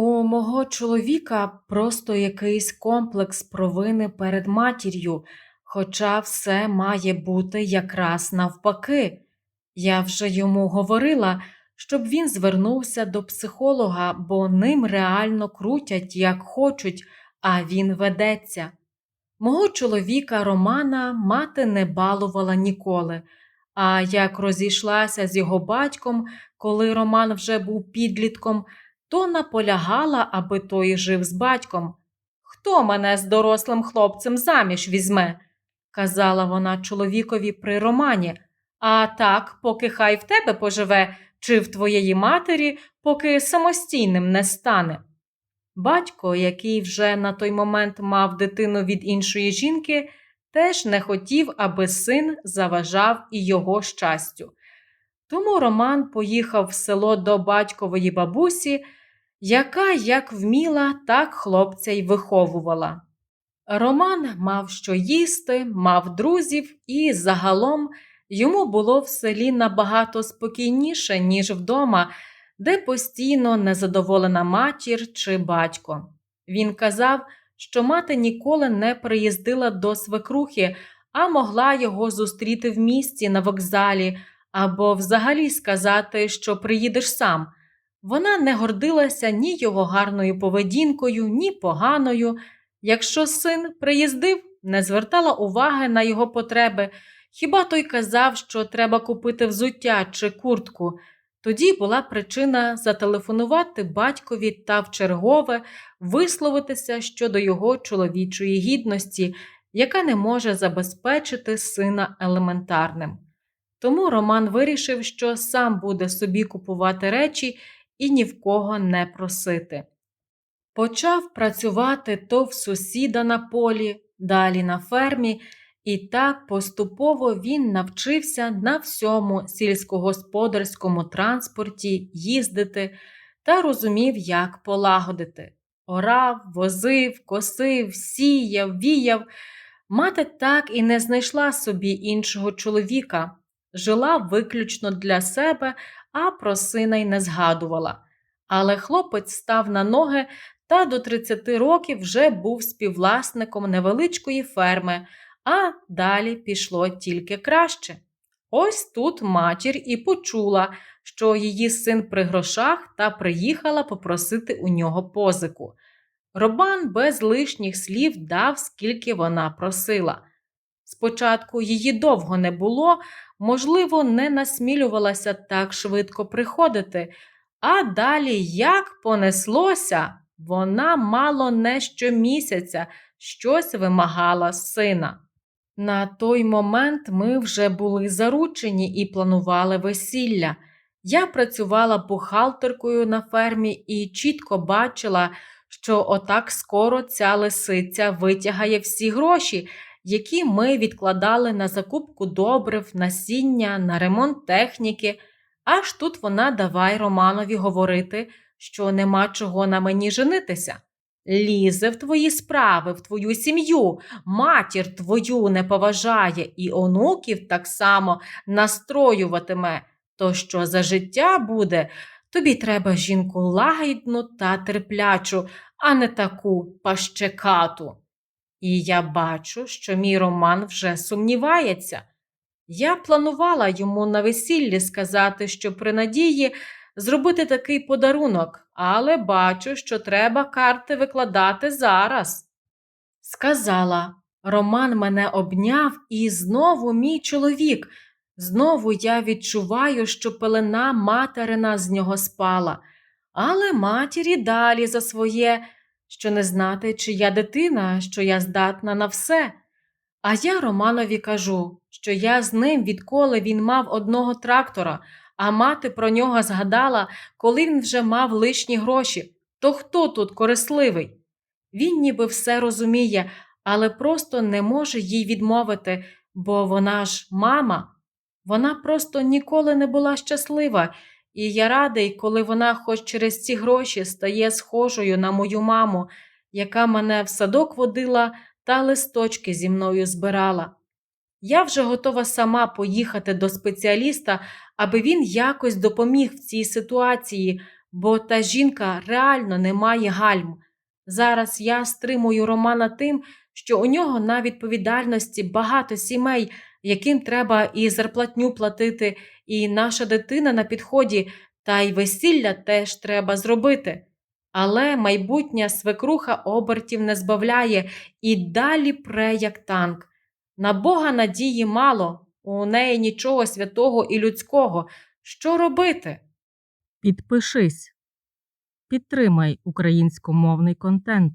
У мого чоловіка просто якийсь комплекс провини перед матір'ю, хоча все має бути якраз навпаки. Я вже йому говорила, щоб він звернувся до психолога, бо ним реально крутять, як хочуть, а він ведеться. Мого чоловіка Романа мати не балувала ніколи, а як розійшлася з його батьком, коли Роман вже був підлітком, то наполягала, аби той жив з батьком. Хто мене з дорослим хлопцем заміж візьме? казала вона чоловікові при Романі. А так, поки хай в тебе поживе, чи в твоєї матері, поки самостійним не стане. Батько, який вже на той момент мав дитину від іншої жінки, теж не хотів, аби син заважав і його щастю. Тому Роман поїхав в село до батькової бабусі, яка як вміла, так хлопця й виховувала. Роман мав що їсти, мав друзів, і загалом йому було в селі набагато спокійніше, ніж вдома, де постійно незадоволена матір чи батько. Він казав, що мати ніколи не приїздила до свекрухи, а могла його зустріти в місті на вокзалі або взагалі сказати, що приїдеш сам. Вона не гордилася ні його гарною поведінкою, ні поганою. Якщо син приїздив, не звертала уваги на його потреби, хіба той казав, що треба купити взуття чи куртку. Тоді була причина зателефонувати батькові та вчергове висловитися щодо його чоловічої гідності, яка не може забезпечити сина елементарним. Тому Роман вирішив, що сам буде собі купувати речі і ні в кого не просити. Почав працювати то в сусіда на полі, далі на фермі, і так поступово він навчився на всьому сільськогосподарському транспорті їздити та розумів, як полагодити. Орав, возив, косив, сіяв, віяв. Мати так і не знайшла собі іншого чоловіка, жила виключно для себе, а про сина й не згадувала. Але хлопець став на ноги та до 30 років вже був співвласником невеличкої ферми, а далі пішло тільки краще. Ось тут матір і почула, що її син при грошах та приїхала попросити у нього позику. Робан без лишніх слів дав, скільки вона просила. Спочатку її довго не було, можливо, не насмілювалася так швидко приходити, а далі як понеслося, вона мало не щомісяця щось вимагала сина. На той момент ми вже були заручені і планували весілля. Я працювала бухгалтеркою на фермі і чітко бачила, що отак скоро ця лисиця витягає всі гроші, які ми відкладали на закупку добрив, насіння, на ремонт техніки. Аж тут вона давай Романові говорити, що нема чого на мені женитися. Лізе в твої справи, в твою сім'ю, матір твою не поважає і онуків так само настроюватиме. То що за життя буде, тобі треба жінку лагідну та терплячу, а не таку пащекату. І я бачу, що мій Роман вже сумнівається. Я планувала йому на весіллі сказати, що при надії зробити такий подарунок, але бачу, що треба карти викладати зараз. Сказала, Роман мене обняв, і знову мій чоловік. Знову я відчуваю, що пелена материна з нього спала, але матірі далі за своє, що не знати, чи я дитина, що я здатна на все. А я Романові кажу, що я з ним, відколи він мав одного трактора, а мати про нього згадала, коли він вже мав лишні гроші. То хто тут корисливий? Він ніби все розуміє, але просто не може їй відмовити, бо вона ж мама. Вона просто ніколи не була щаслива, і я радий, коли вона хоч через ці гроші стає схожою на мою маму, яка мене в садок водила та листочки зі мною збирала. Я вже готова сама поїхати до спеціаліста, аби він якось допоміг в цій ситуації, бо та жінка реально не має гальм. Зараз я стримую Романа тим, що у нього на відповідальності багато сімей, яким треба і зарплатню платити, і наша дитина на підході, та й весілля теж треба зробити. Але майбутня свекруха обертів не збавляє і далі пре як танк. На Бога надії мало, у неї нічого святого і людського. Що робити? Підпишись. Підтримай українськомовний контент.